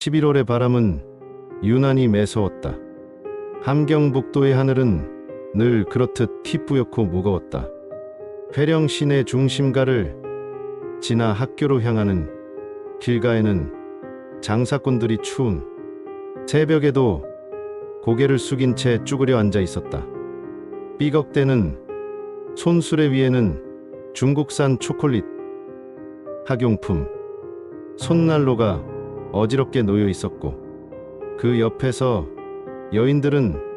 11월의 바람은 유난히 매서웠다. 함경북도의 하늘은 늘 그렇듯 희뿌옇고 무거웠다. 회령 시내 중심가를 지나 학교로 향하는 길가에는 장사꾼들이 추운 새벽에도 고개를 숙인 채 쭈그려 앉아 있었다. 삐걱대는 손수레 위에는 중국산 초콜릿, 학용품, 손난로가 어지럽게 놓여 있었고 그 옆에서 여인들은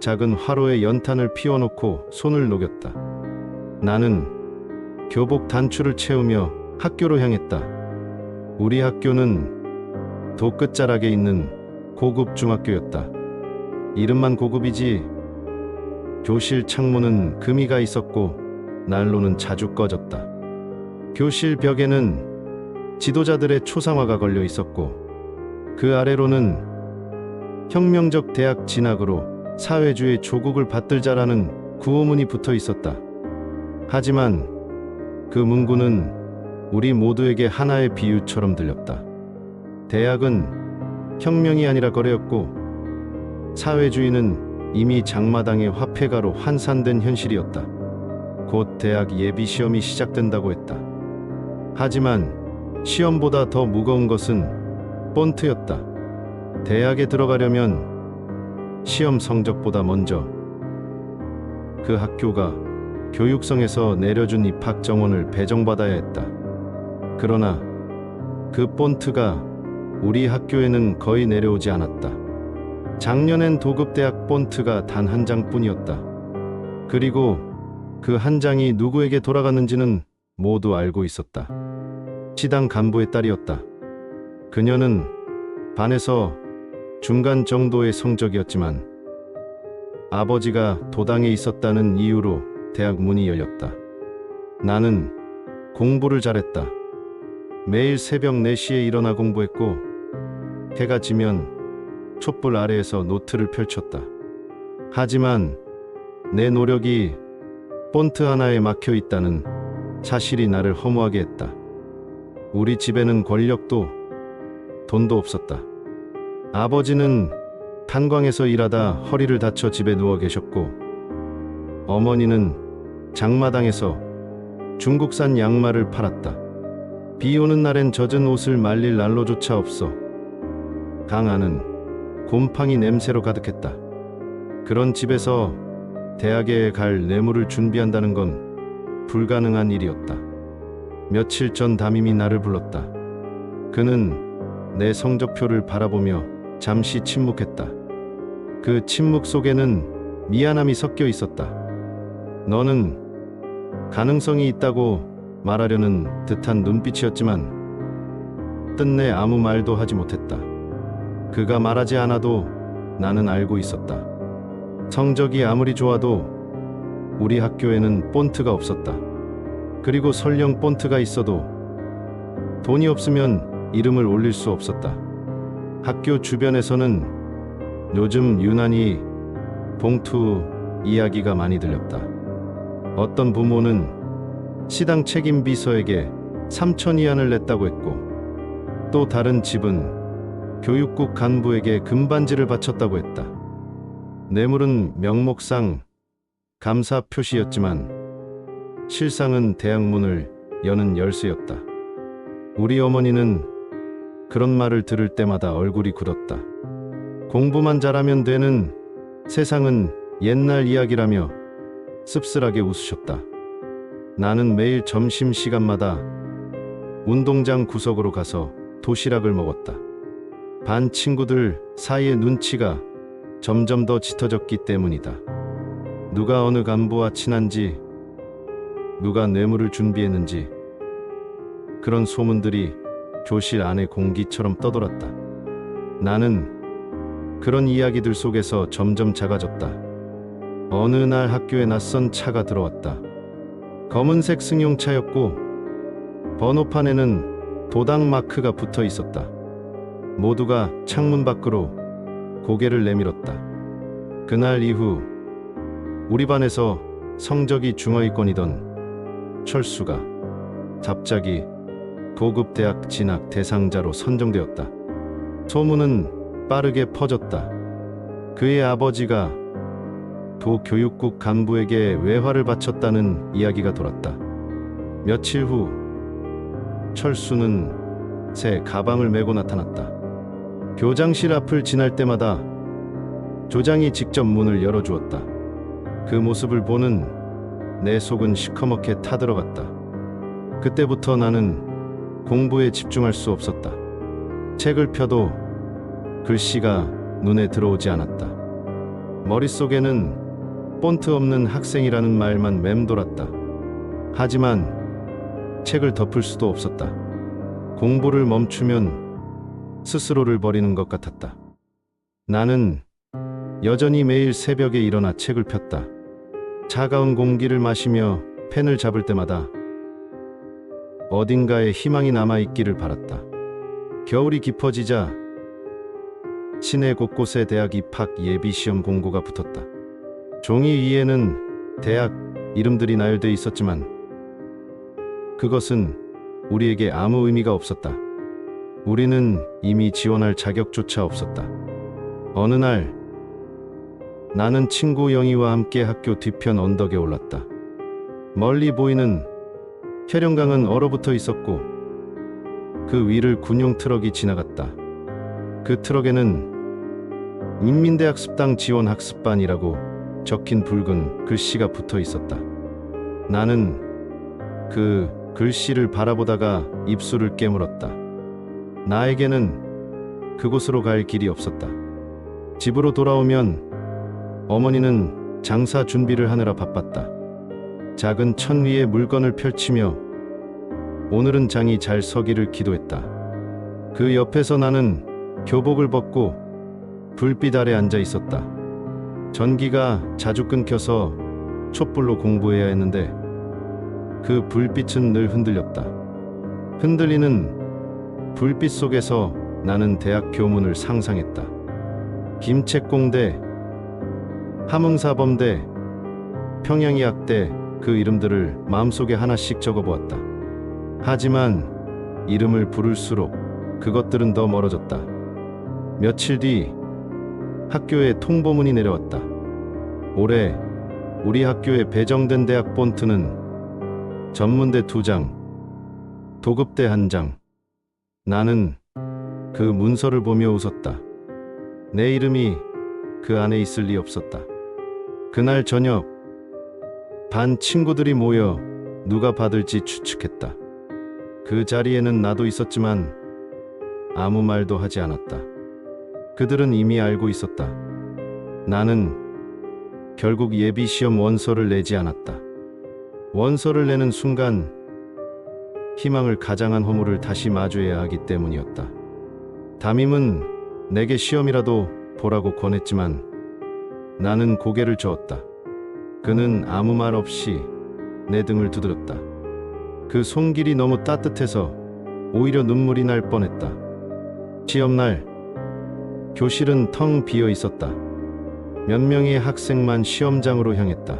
작은 화로에 연탄을 피워놓고 손을 녹였다. 나는 교복 단추를 채우며 학교로 향했다. 우리 학교는 도 끝자락에 있는 고급 중학교였다. 이름만 고급이지 교실 창문은 금이가 있었고 난로는 자주 꺼졌다. 교실 벽에는 지도자들의 초상화가 걸려 있었고 그 아래로는 혁명적 대학 진학으로 사회주의 조국을 받들자라는 구호문이 붙어 있었다. 하지만 그 문구는 우리 모두에게 하나의 비유처럼 들렸다. 대학은 혁명이 아니라 거래였고 사회주의는 이미 장마당의 화폐가로 환산된 현실이었다. 곧 대학 예비 시험이 시작된다고 했다. 하지만 시험보다 더 무거운 것은 본트였다. 대학에 들어가려면 시험 성적보다 먼저 그 학교가 교육성에서 내려준 입학 정원을 배정받아야 했다. 그러나 그 본트가 우리 학교에는 거의 내려오지 않았다. 작년엔 도급대학 본트가 단 한 장뿐이었다. 그리고 그 한 장이 누구에게 돌아갔는지는 모두 알고 있었다. 시당 간부의 딸이었다. 그녀는 반에서 중간 정도의 성적이었지만 아버지가 도당에 있었다는 이유로 대학 문이 열렸다. 나는 공부를 잘했다. 매일 새벽 4시에 일어나 공부했고 해가 지면 촛불 아래에서 노트를 펼쳤다. 하지만 내 노력이 본트 하나에 막혀 있다는 사실이 나를 허무하게 했다. 우리 집에는 권력도 돈도 없었다. 아버지는 탄광에서 일하다 허리를 다쳐 집에 누워 계셨고 어머니는 장마당에서 중국산 양말을 팔았다. 비 오는 날엔 젖은 옷을 말릴 난로조차 없어 강 안은 곰팡이 냄새로 가득했다. 그런 집에서 대학에 갈 뇌물을 준비한다는 건 불가능한 일이었다. 며칠 전 담임이 나를 불렀다. 그는 내 성적표를 바라보며 잠시 침묵했다. 그 침묵 속에는 미안함이 섞여 있었다. 너는 가능성이 있다고 말하려는 듯한 눈빛이었지만 끝내 아무 말도 하지 못했다. 그가 말하지 않아도 나는 알고 있었다. 성적이 아무리 좋아도 우리 학교에는 본트가 없었다. 그리고 설령 본트가 있어도 돈이 없으면 이름을 올릴 수 없었다. 학교 주변에서는 요즘 유난히 봉투 이야기가 많이 들렸다. 어떤 부모는 시당 책임 비서에게 3천 위안을 냈다고 했고 또 다른 집은 교육국 간부에게 금반지를 바쳤다고 했다. 뇌물은 명목상 감사 표시였지만 실상은 대학문을 여는 열쇠였다. 우리 어머니는 그런 말을 들을 때마다 얼굴이 굳었다. 공부만 잘하면 되는 세상은 옛날 이야기라며 씁쓸하게 웃으셨다. 나는 매일 점심 시간마다 운동장 구석으로 가서 도시락을 먹었다. 반 친구들 사이의 눈치가 점점 더 짙어졌기 때문이다. 누가 어느 간부와 친한지, 누가 뇌물을 준비했는지, 그런 소문들이 교실 안의 공기처럼 떠돌았다. 나는 그런 이야기들 속에서 점점 작아졌다. 어느 날 학교에 낯선 차가 들어왔다. 검은색 승용차였고 번호판에는 도당 마크가 붙어 있었다. 모두가 창문 밖으로 고개를 내밀었다. 그날 이후 우리 반에서 성적이 중하위권이던 철수가 갑자기 고급 대학 진학 대상자로 선정되었다. 소문은 빠르게 퍼졌다. 그의 아버지가 도 교육국 간부에게 외화를 바쳤다는 이야기가 돌았다. 며칠 후 철수는 새 가방을 메고 나타났다. 교장실 앞을 지날 때마다 조장이 직접 문을 열어주었다. 그 모습을 보는 내 속은 시커멓게 타들어갔다. 그때부터 나는 공부에 집중할 수 없었다. 책을 펴도 글씨가 눈에 들어오지 않았다. 머릿속에는 본트 없는 학생이라는 말만 맴돌았다. 하지만 책을 덮을 수도 없었다. 공부를 멈추면 스스로를 버리는 것 같았다. 나는 여전히 매일 새벽에 일어나 책을 폈다. 차가운 공기를 마시며 펜을 잡을 때마다 어딘가에 희망이 남아있기를 바랐다. 겨울이 깊어지자 시내 곳곳에 대학 입학 예비 시험 공고가 붙었다. 종이 위에는 대학 이름들이 나열돼 있었지만 그것은 우리에게 아무 의미가 없었다. 우리는 이미 지원할 자격조차 없었다. 어느 날 나는 친구 영희와 함께 학교 뒤편 언덕에 올랐다. 멀리 보이는 혈영강은 얼어붙어 있었고 그 위를 군용 트럭이 지나갔다. 그 트럭에는 인민대학 습당 지원 학습반이라고 적힌 붉은 글씨가 붙어 있었다. 나는 그 글씨를 바라보다가 입술을 깨물었다. 나에게는 그곳으로 갈 길이 없었다. 집으로 돌아오면 어머니는 장사 준비를 하느라 바빴다. 작은 천 위에 물건을 펼치며 오늘은 장이 잘 서기를 기도했다. 그 옆에서 나는 교복을 벗고 불빛 아래 앉아 있었다. 전기가 자주 끊겨서 촛불로 공부해야 했는데 그 불빛은 늘 흔들렸다. 흔들리는 불빛 속에서 나는 대학 교문을 상상했다. 김책공대, 함흥사범대, 평양의학대 그 이름들을 마음속에 하나씩 적어보았다. 하지만 이름을 부를수록 그것들은 더 멀어졌다. 며칠 뒤 학교에 통보문이 내려왔다. 올해 우리 학교에 배정된 대학 본트는 전문대 두 장, 도급대 한 장. 나는 그 문서를 보며 웃었다. 내 이름이 그 안에 있을 리 없었다. 그날 저녁 반 친구들이 모여 누가 받을지 추측했다. 그 자리에는 나도 있었지만 아무 말도 하지 않았다. 그들은 이미 알고 있었다. 나는 결국 예비 시험 원서를 내지 않았다. 원서를 내는 순간 희망을 가장한 허물을 다시 마주해야 하기 때문이었다. 담임은 내게 시험이라도 보라고 권했지만 나는 고개를 저었다. 그는 아무 말 없이 내 등을 두드렸다. 그 손길이 너무 따뜻해서 오히려 눈물이 날 뻔했다. 시험날 교실은 텅 비어 있었다. 몇 명의 학생만 시험장으로 향했다.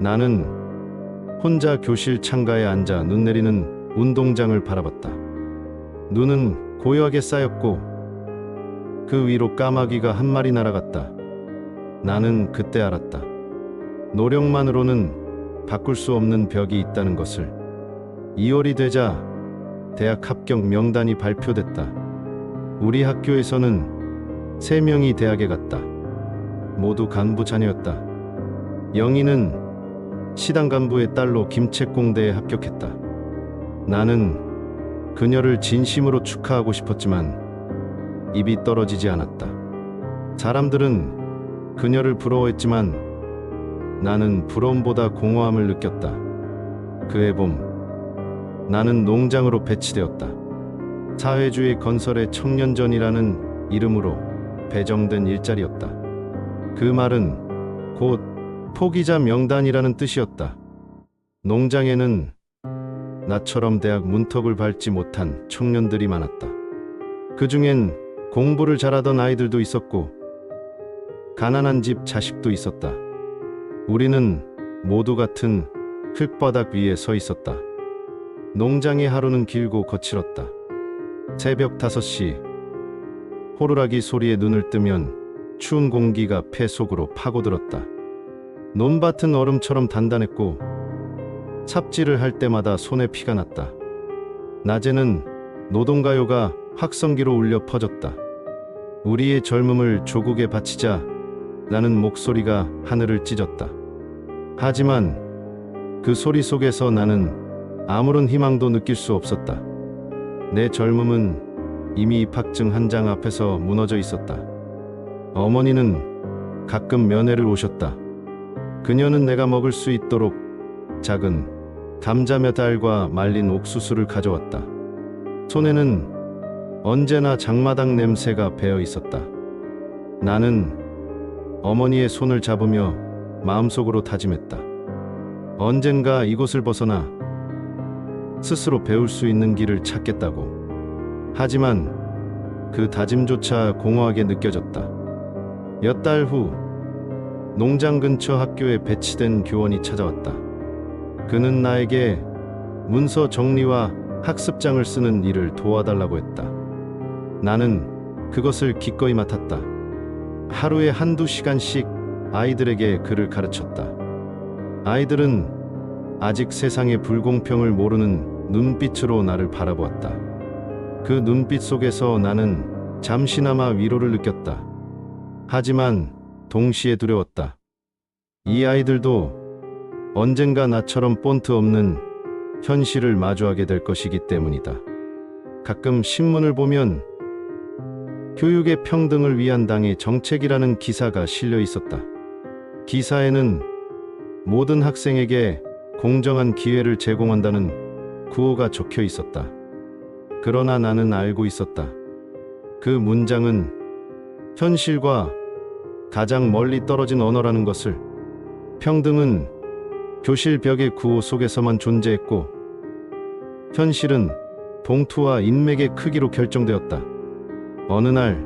나는 혼자 교실 창가에 앉아 눈 내리는 운동장을 바라봤다. 눈은 고요하게 쌓였고 그 위로 까마귀가 한 마리 날아갔다. 나는 그때 알았다. 노력만으로는 바꿀 수 없는 벽이 있다는 것을. 2월이 되자 대학 합격 명단이 발표됐다. 우리 학교에서는 세 명이 대학에 갔다. 모두 간부 자녀였다. 영희는 시당 간부의 딸로 김책공대에 합격했다. 나는 그녀를 진심으로 축하하고 싶었지만 입이 떨어지지 않았다. 사람들은 그녀를 부러워했지만 나는 부러움보다 공허함을 느꼈다. 그해 봄 나는 농장으로 배치되었다. 사회주의 건설의 청년전이라는 이름으로 배정된 일자리였다. 그 말은 곧 포기자 명단이라는 뜻이었다. 농장에는 나처럼 대학 문턱을 밟지 못한 청년들이 많았다. 그 중엔 공부를 잘하던 아이들도 있었고, 가난한 집 자식도 있었다. 우리는 모두 같은 흙바닥 위에 서 있었다. 농장의 하루는 길고 거칠었다. 새벽 5시 호루라기 소리에 눈을 뜨면 추운 공기가 폐 속으로 파고들었다. 논밭은 얼음처럼 단단했고 삽질을 할 때마다 손에 피가 났다. 낮에는 노동가요가 확성기로 울려 퍼졌다. 우리의 젊음을 조국에 바치자 나는 목소리가 하늘을 찢었다. 하지만 그 소리 속에서 나는 아무런 희망도 느낄 수 없었다. 내 젊음은 이미 입학증 한 장 앞에서 무너져 있었다. 어머니는 가끔 면회를 오셨다. 그녀는 내가 먹을 수 있도록 작은 감자 몇 알과 말린 옥수수를 가져왔다. 손에는 언제나 장마당 냄새가 배어 있었다. 나는 어머니의 손을 잡으며 마음속으로 다짐했다. 언젠가 이곳을 벗어나 스스로 배울 수 있는 길을 찾겠다고. 하지만 그 다짐조차 공허하게 느껴졌다. 몇 달 후 농장 근처 학교에 배치된 교원이 찾아왔다. 그는 나에게 문서 정리와 학습장을 쓰는 일을 도와달라고 했다. 나는 그것을 기꺼이 맡았다. 하루에 한두 시간씩 아이들에게 글을 가르쳤다. 아이들은 아직 세상의 불공평을 모르는 눈빛으로 나를 바라보았다. 그 눈빛 속에서 나는 잠시나마 위로를 느꼈다. 하지만 동시에 두려웠다. 이 아이들도 언젠가 나처럼 본트 없는 현실을 마주하게 될 것이기 때문이다. 가끔 신문을 보면 교육의 평등을 위한 당의 정책이라는 기사가 실려 있었다. 기사에는 모든 학생에게 공정한 기회를 제공한다는 구호가 적혀 있었다. 그러나 나는 알고 있었다. 그 문장은 현실과 가장 멀리 떨어진 언어라는 것을 평등은 교실 벽의 구호 속에서만 존재했고 현실은 봉투와 인맥의 크기로 결정되었다. 어느 날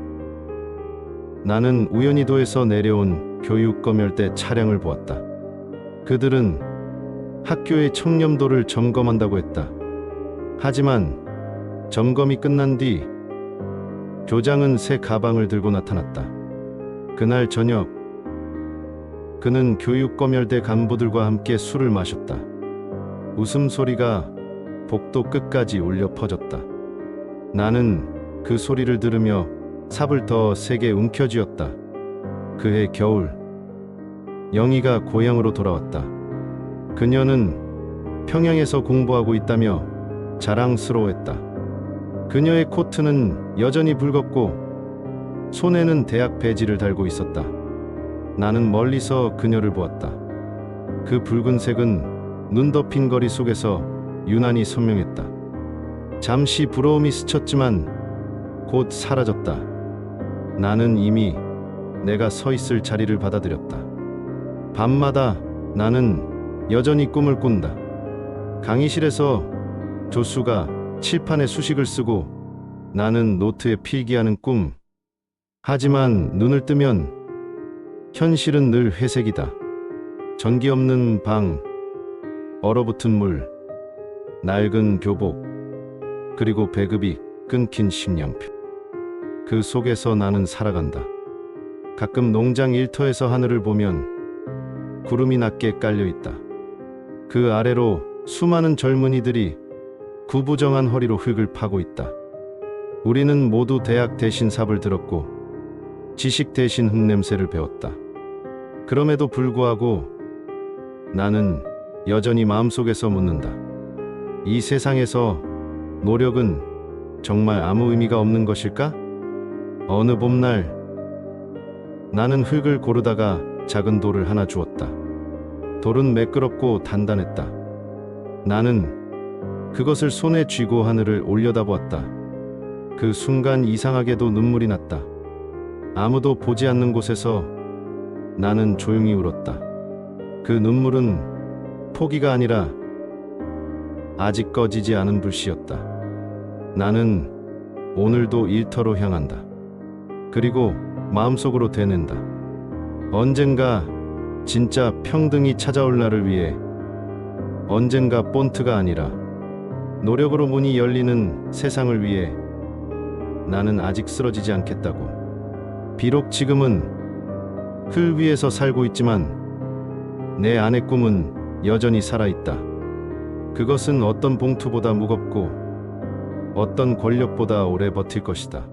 나는 우연히 도에서 내려온 교육검열대 차량을 보았다. 그들은 학교의 청렴도를 점검한다고 했다. 하지만 점검이 끝난 뒤 교장은 새 가방을 들고 나타났다. 그날 저녁 그는 교육검열대 간부들과 함께 술을 마셨다. 웃음소리가 복도 끝까지 울려 퍼졌다. 나는 그 소리를 들으며 삽을 더 세게 움켜쥐었다. 그해 겨울 영희가 고향으로 돌아왔다. 그녀는 평양에서 공부하고 있다며 자랑스러워했다. 그녀의 코트는 여전히 붉었고 손에는 대학 배지를 달고 있었다. 나는 멀리서 그녀를 보았다. 그 붉은색은 눈 덮인 거리 속에서 유난히 선명했다. 잠시 부러움이 스쳤지만 곧 사라졌다. 나는 이미 내가 서 있을 자리를 받아들였다. 밤마다 나는 여전히 꿈을 꾼다. 강의실에서 조수가 칠판에 수식을 쓰고 나는 노트에 필기하는 꿈. 하지만 눈을 뜨면 현실은 늘 회색이다. 전기 없는 방, 얼어붙은 물, 낡은 교복, 그리고 배급이 끊긴 식량표. 그 속에서 나는 살아간다. 가끔 농장 일터에서 하늘을 보면 구름이 낮게 깔려 있다. 그 아래로 수많은 젊은이들이 구부정한 허리로 흙을 파고 있다. 우리는 모두 대학 대신 삽을 들었고 지식 대신 흙냄새를 배웠다. 그럼에도 불구하고 나는 여전히 마음속에서 묻는다. 이 세상에서 노력은 정말 아무 의미가 없는 것일까? 어느 봄날 나는 흙을 고르다가 작은 돌을 하나 주었다. 돌은 매끄럽고 단단했다. 나는 그것을 손에 쥐고 하늘을 올려다보았다. 그 순간 이상하게도 눈물이 났다. 아무도 보지 않는 곳에서 나는 조용히 울었다. 그 눈물은 포기가 아니라 아직 꺼지지 않은 불씨였다. 나는 오늘도 일터로 향한다. 그리고 마음속으로 되낸다. 언젠가 진짜 평등이 찾아올 날을 위해 언젠가 본트가 아니라 노력으로 문이 열리는 세상을 위해 나는 아직 쓰러지지 않겠다고. 비록 지금은 흘 위에서 살고 있지만 내 안의 꿈은 여전히 살아있다. 그것은 어떤 봉투보다 무겁고 어떤 권력보다 오래 버틸 것이다.